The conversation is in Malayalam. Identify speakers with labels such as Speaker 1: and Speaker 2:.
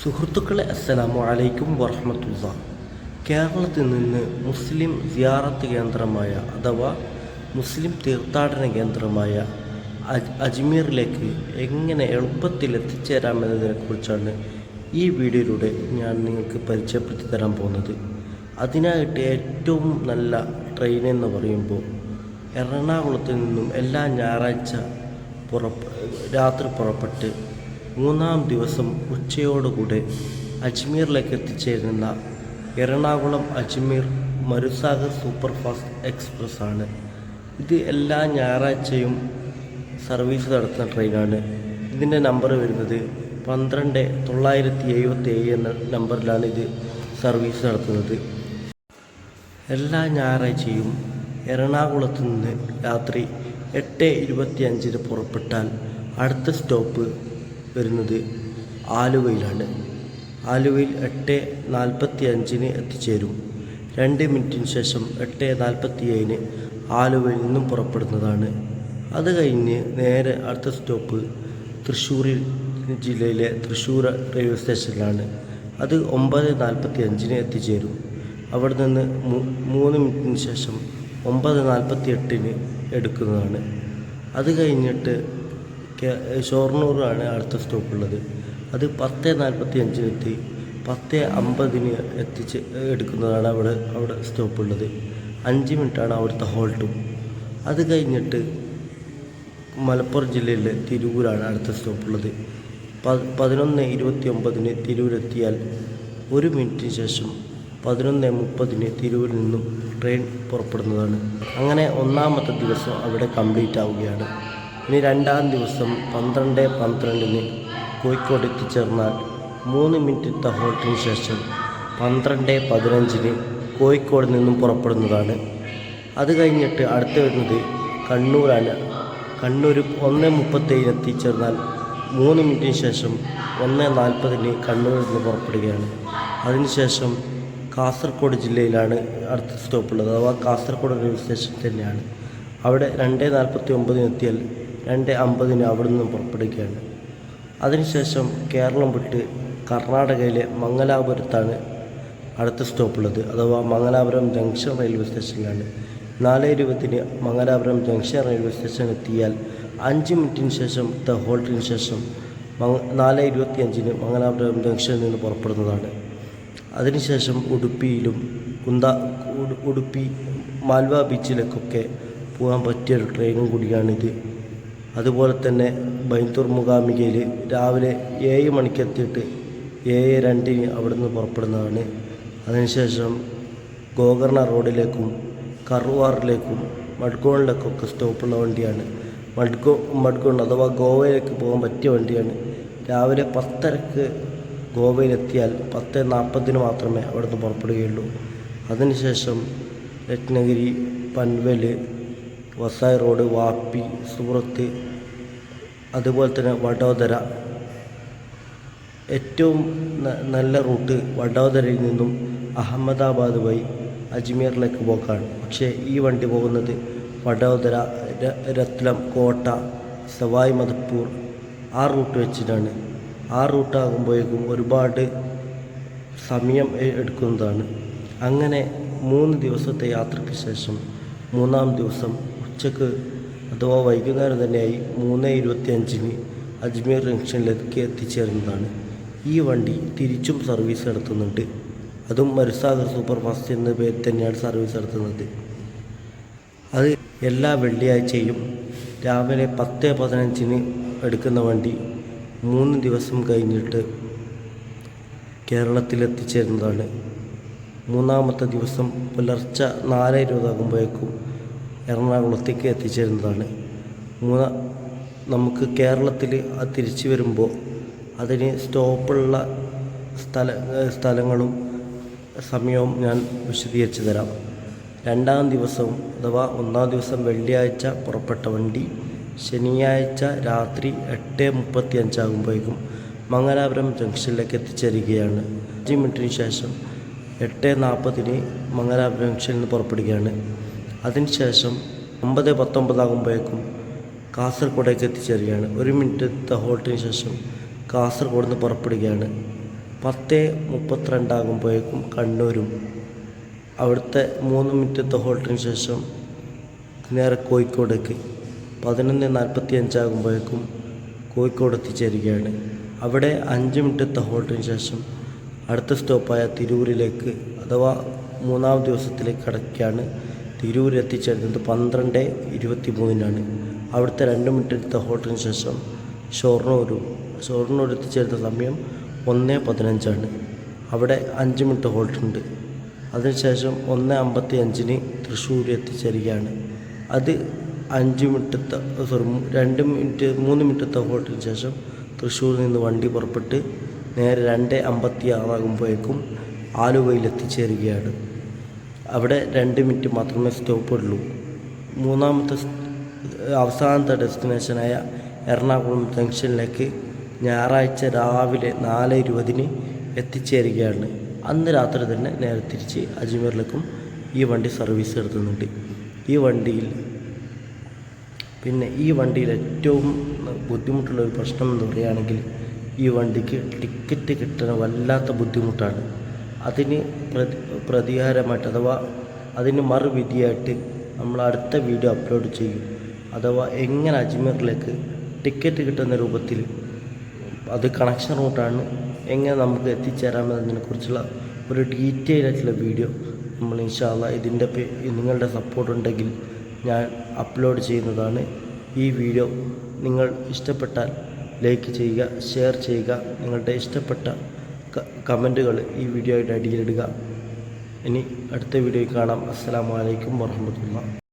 Speaker 1: സുഹൃത്തുക്കളെ അസ്സലാമു അലൈക്കും വറഹമത്തുള്ള. കേരളത്തിൽ നിന്ന് മുസ്ലിം സിയാറത്ത് കേന്ദ്രമായ അഥവാ മുസ്ലിം തീർത്ഥാടന കേന്ദ്രമായ അജ് അജ്മീറിലേക്ക് എങ്ങനെ എളുപ്പത്തിൽ എത്തിച്ചേരാമെന്നതിനെക്കുറിച്ചാണ് ഈ വീഡിയോയിലൂടെ ഞാൻ നിങ്ങൾക്ക് പരിചയപ്പെടുത്തി തരാൻ പോകുന്നത്. അതിനായിട്ട് ഏറ്റവും നല്ല ട്രെയിൻ എന്ന് പറയുമ്പോൾ എറണാകുളത്ത് നിന്നും എല്ലാ ഞായറാഴ്ച പുറ രാത്രി പുറപ്പെട്ട് മൂന്നാം ദിവസം ഉച്ചയോടുകൂടെ അജ്മീറിലേക്ക് എത്തിച്ചേരുന്ന Ernakulam Ajmer Marusagar super fast express ആണ് ഇത് എല്ലാ ഞായറാഴ്ചയും സർവീസ് നടത്തുന്ന ട്രെയിനാണ്. ഇതിന്റെ നമ്പർ വരുന്നത് പന്ത്രണ്ട് തൊള്ളായിരത്തി എഴുപത്തി ഏഴ് എന്ന നമ്പറിലാണ് ഇത് സർവീസ് നടത്തുന്നത്. എല്ലാ ഞായറാഴ്ചയും എറണാകുളത്ത് നിന്ന് രാത്രി എട്ട് ഇരുപത്തി അഞ്ചിന് പുറപ്പെട്ടാൽ അടുത്ത സ്റ്റോപ്പ് വരുന്നത് ആലുവയിലാണ്. ആലുവയിൽ എട്ട് നാൽപ്പത്തി അഞ്ചിന് എത്തിച്ചേരും. രണ്ട് മിനിറ്റിന് ശേഷം എട്ട് നാൽപ്പത്തി ഏഴിന് ആലുവയിൽ നിന്നും പുറപ്പെടുന്നതാണ്. അത് കഴിഞ്ഞ് നേരെ അടുത്ത സ്റ്റോപ്പ് തൃശ്ശൂരിൽ ജില്ലയിലെ തൃശ്ശൂർ റെയിൽവേ സ്റ്റേഷനിലാണ്. അത് ഒമ്പത് നാൽപ്പത്തി അഞ്ചിന് എത്തിച്ചേരും. അവിടെ നിന്ന് മൂന്ന് മിനിറ്റിന് ശേഷം ഒമ്പത് നാൽപ്പത്തി എട്ടിന് എടുക്കുന്നതാണ്. അത് കഴിഞ്ഞിട്ട് ഷൊർണൂറാണ് അടുത്ത സ്റ്റോപ്പുള്ളത്. അത് പത്ത് നാൽപ്പത്തി അഞ്ചിനെത്തി പത്ത് അമ്പതിന് എത്തിച്ച് എടുക്കുന്നതാണ് അവിടെ അവിടെ സ്റ്റോപ്പുള്ളത്. അഞ്ച് മിനിറ്റാണ് അവിടുത്തെ ഹോൾട്ടും. അത് കഴിഞ്ഞിട്ട് മലപ്പുറം ജില്ലയിലെ തിരൂരാണ് അടുത്ത സ്റ്റോപ്പുള്ളത്. പ പതിനൊന്ന് ഇരുപത്തി ഒമ്പതിന് തിരൂരെത്തിയാൽ ഒരു മിനിറ്റിന് ശേഷം പതിനൊന്ന് മുപ്പതിന് തിരൂരിൽ നിന്നും ട്രെയിൻ പുറപ്പെടുന്നതാണ്. അങ്ങനെ ഒന്നാമത്തെ ദിവസം അവിടെ കംപ്ലീറ്റ് ആവുകയാണ് ഇനി രണ്ടാം ദിവസം പന്ത്രണ്ട് പന്ത്രണ്ടിന് കോഴിക്കോട് എത്തിച്ചേർന്നാൽ മൂന്ന് മിനിറ്റത്തെ ഹോൾട്ടിന് ശേഷം പന്ത്രണ്ട് പതിനഞ്ചിന് കോഴിക്കോട് നിന്നും പുറപ്പെടുന്നതാണ്. അത് കഴിഞ്ഞിട്ട് അടുത്ത് വരുന്നത് കണ്ണൂരാണ്. കണ്ണൂർ ഒന്ന് മുപ്പത്തേഴിന് എത്തിച്ചേർന്നാൽ മൂന്ന് മിനിറ്റിന് ശേഷം ഒന്ന് നാൽപ്പതിന് കണ്ണൂരിൽ നിന്ന് പുറപ്പെടുകയാണ്. അതിനുശേഷം കാസർഗോഡ് ജില്ലയിലാണ് അടുത്ത സ്റ്റോപ്പുള്ളത്. അഥവാ കാസർഗോഡ് റെയിൽവേ സ്റ്റേഷൻ തന്നെയാണ്. അവിടെ രണ്ട് നാൽപ്പത്തി ഒമ്പതിന് എത്തിയാൽ രണ്ട് അമ്പതിന് അവിടെ നിന്നും പുറപ്പെടുകയാണ്. അതിനുശേഷം കേരളം വിട്ട് കർണാടകയിലെ മംഗലാപുരത്താണ് അടുത്ത സ്റ്റോപ്പുള്ളത്. അഥവാ മംഗലാപുരം ജംഗ്ഷൻ റെയിൽവേ സ്റ്റേഷനിലാണ്. നാല് ഇരുപതിന് മംഗലാപുരം ജംഗ്ഷൻ റെയിൽവേ സ്റ്റേഷൻ എത്തിയാൽ അഞ്ച് മിനിറ്റിന് ശേഷം ദ ഹോൾട്ടിന് ശേഷം നാല് ഇരുപത്തി അഞ്ചിന് മംഗലാപുരം ജംഗ്ഷനിൽ നിന്ന് പുറപ്പെടുന്നതാണ്. അതിനുശേഷം ഉടുപ്പിയിലും കുന്ത ഉടുപ്പി മാൽവ ബീച്ചിലേക്കൊക്കെ പോകാൻ പറ്റിയൊരു ട്രെയിനും കൂടിയാണിത്. അതുപോലെ തന്നെ ബൈന്തൂർ മുഖാമികയിൽ രാവിലെ ഏഴ് മണിക്ക് എത്തിയിട്ട് ഏഴ് രണ്ടിന് അവിടുന്ന് പുറപ്പെടുന്നതാണ്. അതിനുശേഷം ഗോകർണ റോഡിലേക്കും കറുവാറിലേക്കും മഡ്ഗോണിലേക്കൊക്കെ സ്റ്റോപ്പുള്ള വണ്ടിയാണ്. മഡ്ഗോ മഡ്ഗോൺ അഥവാ ഗോവയിലേക്ക് പോകാൻ പറ്റിയ വണ്ടിയാണ്. രാവിലെ പത്തരക്ക് ഗോവയിലെത്തിയാൽ പത്ത് നാൽപ്പതിന് മാത്രമേ അവിടുന്ന് പുറപ്പെടുകയുള്ളൂ. അതിനുശേഷം രത്നഗിരി പൻവൽ വസായ് റോഡ് വാപ്പി സൂറത്ത് അതുപോലെ തന്നെ വഡോദര. ഏറ്റവും നല്ല റൂട്ട് വഡോദരയിൽ നിന്നും അഹമ്മദാബാദ് വഴി അജ്മീറിലേക്ക് പോക്കാണ്. പക്ഷേ ഈ വണ്ടി പോകുന്നത് വഡോദര രത്ലം കോട്ട സവായ് മധപ്പൂർ ആ റൂട്ട് വെച്ചിട്ടാണ്. ആ റൂട്ടാകുമ്പോഴേക്കും ഒരുപാട് സമയം എടുക്കുന്നതാണ്. അങ്ങനെ മൂന്ന് ദിവസത്തെ യാത്രയ്ക്ക് ശേഷം മൂന്നാം ദിവസം ഉച്ചയ്ക്ക് അഥവാ വൈകുന്നേരം തന്നെയായി മൂന്ന് ഇരുപത്തി അഞ്ചിന് അജ്മീർ ജംഗ്ഷനിലേക്ക് എത്തിച്ചേരുന്നതാണ് ഈ വണ്ടി തിരിച്ചും സർവീസ് നടത്തുന്നുണ്ട്. അതും മരുസാഗർ സൂപ്പർ ഫാസ്റ്റ് എന്ന പേരിൽ തന്നെയാണ് സർവീസ് നടത്തുന്നത്. അത് എല്ലാ വെള്ളിയാഴ്ചയും രാവിലെ പത്ത് പതിനഞ്ചിന് എടുക്കുന്ന വണ്ടി മൂന്ന് ദിവസം കഴിഞ്ഞിട്ട് കേരളത്തിലെത്തിച്ചേരുന്നതാണ് മൂന്നാമത്തെ ദിവസം പുലർച്ചെ നാല് ഇരുപതാകുമ്പോഴേക്കും എറണാകുളത്തേക്ക് എത്തിച്ചേരുന്നതാണ്. മൂന്ന നമുക്ക് കേരളത്തിൽ അത് തിരിച്ചു വരുമ്പോൾ അതിന് സ്റ്റോപ്പുള്ള സ്ഥല സ്ഥലങ്ങളും സമയവും ഞാൻ വിശദീകരിച്ചു തരാം. രണ്ടാം ദിവസവും അഥവാ ഒന്നാം ദിവസം വെള്ളിയാഴ്ച പുറപ്പെട്ട വണ്ടി ശനിയാഴ്ച രാത്രി എട്ട് മുപ്പത്തി അഞ്ചാകുമ്പോഴേക്കും മംഗലാപുരം ജംഗ്ഷനിലേക്ക് എത്തിച്ചേരുകയാണ്. അഞ്ച് മിനിറ്റിന് ശേഷം എട്ട് നാൽപ്പതിന് മംഗലാപുരം ജംഗ്ഷനിൽ നിന്ന് പുറപ്പെടുകയാണ്. അതിനുശേഷം ഒമ്പത് പത്തൊമ്പതാകുമ്പോഴേക്കും കാസർഗോഡേക്ക് എത്തിച്ചേരുകയാണ്. ഒരു മിനിറ്റത്തെ ഹോൾട്ടിന് ശേഷം കാസർഗോഡ് നിന്ന് പുറപ്പെടുകയാണ്. പത്ത് മുപ്പത്തിരണ്ടാകുമ്പോഴേക്കും കണ്ണൂരും. അവിടുത്തെ മൂന്ന് മിനിറ്റത്തെ ഹോൾട്ടിന് ശേഷം നേരെ കോഴിക്കോടേക്ക്. പതിനൊന്ന് നാൽപ്പത്തി അഞ്ചാകുമ്പോഴേക്കും കോഴിക്കോട് എത്തിച്ചേരുകയാണ്. അവിടെ അഞ്ച് മിനിറ്റത്തെ ഹോൾട്ടിന് ശേഷം അടുത്ത സ്റ്റോപ്പായ തിരൂരിലേക്ക് അഥവാ മൂന്നാം ദിവസത്തിലേക്ക് കടക്കുകയാണ്. തിരൂർ എത്തിച്ചേരുന്നത് പന്ത്രണ്ട് ഇരുപത്തി മൂന്നിനാണ് അവിടുത്തെ രണ്ട് മിനിറ്റ് എടുത്ത ഹോട്ടലിന് ശേഷം ഷൊർണൂർ ഷൊർണൂർ എത്തിച്ചേരുന്ന സമയം ഒന്ന് പതിനഞ്ചാണ്. അവിടെ അഞ്ച് മിനിറ്റ് ഹോൾട്ടുണ്ട് അതിനുശേഷം ഒന്ന് അമ്പത്തി അഞ്ചിന് തൃശ്ശൂർ എത്തിച്ചേരുകയാണ്. അത് അഞ്ച് മിനിറ്റത്തെ സോറി രണ്ട് മിനിറ്റ് മൂന്ന് മിനിറ്റത്തെ ഹോട്ടലിന് ശേഷം തൃശ്ശൂരിൽ നിന്ന് വണ്ടി പുറപ്പെട്ട് നേരെ രണ്ട് അമ്പത്തി ആറാകുമ്പോഴേക്കും ആലുവയിൽ എത്തിച്ചേരുകയാണ്. അവിടെ രണ്ട് മിനിറ്റ് മാത്രമേ സ്റ്റോപ്പ് ഉള്ളൂ മൂന്നാമത്തെ അവസാനത്തെ ഡെസ്റ്റിനേഷനായ എറണാകുളം ജംഗ്ഷനിലേക്ക് ഞായറാഴ്ച രാവിലെ നാല് ഇരുപതിന് എത്തിച്ചേരുകയാണ്. അന്ന് രാത്രി തന്നെ നേരെ തിരിച്ച് അജ്മീറിലേക്കും ഈ വണ്ടി സർവീസ് നടത്തുന്നുണ്ട്. ഈ വണ്ടിയിൽ പിന്നെ ഈ വണ്ടിയിൽ ഏറ്റവും ബുദ്ധിമുട്ടുള്ള ഒരു പ്രശ്നം എന്ന് പറയുകയാണെങ്കിൽ ഈ വണ്ടിക്ക് ടിക്കറ്റ് കിട്ടാൻ വല്ലാത്ത ബുദ്ധിമുട്ടാണ്. അതിന് പ്രതി പ്രതികാരമായിട്ട് അഥവാ അതിന് മറുവിധിയായിട്ട് നമ്മൾ അടുത്ത വീഡിയോ അപ്ലോഡ് ചെയ്യും. അഥവാ എങ്ങനെ അജ്മീറിലേക്ക് ടിക്കറ്റ് കിട്ടുന്ന രൂപത്തിൽ അത് കണക്ഷൻ റൂട്ടാണ് എങ്ങനെ നമുക്ക് എത്തിച്ചേരാമെന്നതിനെക്കുറിച്ചുള്ള ഒരു ഡീറ്റെയിൽ ആയിട്ടുള്ള വീഡിയോ നമ്മൾ ഇൻഷാല്ല ഇതിന്റെ നിങ്ങളുടെ സപ്പോർട്ട് ഉണ്ടെങ്കിൽ ഞാൻ അപ്ലോഡ് ചെയ്യുന്നതാണ്. ഈ വീഡിയോ നിങ്ങൾ ഇഷ്ടപ്പെട്ടാൽ ലൈക്ക് ചെയ്യുക ഷെയർ ചെയ്യുക നിങ്ങളുടെ ഇഷ്ടപ്പെട്ട കമന്റുകൾ ഈ വീഡിയോയുടെ അടിയിലിടുക ഇനി അടുത്ത വീഡിയോയിൽ കാണാം. അസ്സലാമു അലൈക്കും വറഹമത്തുള്ള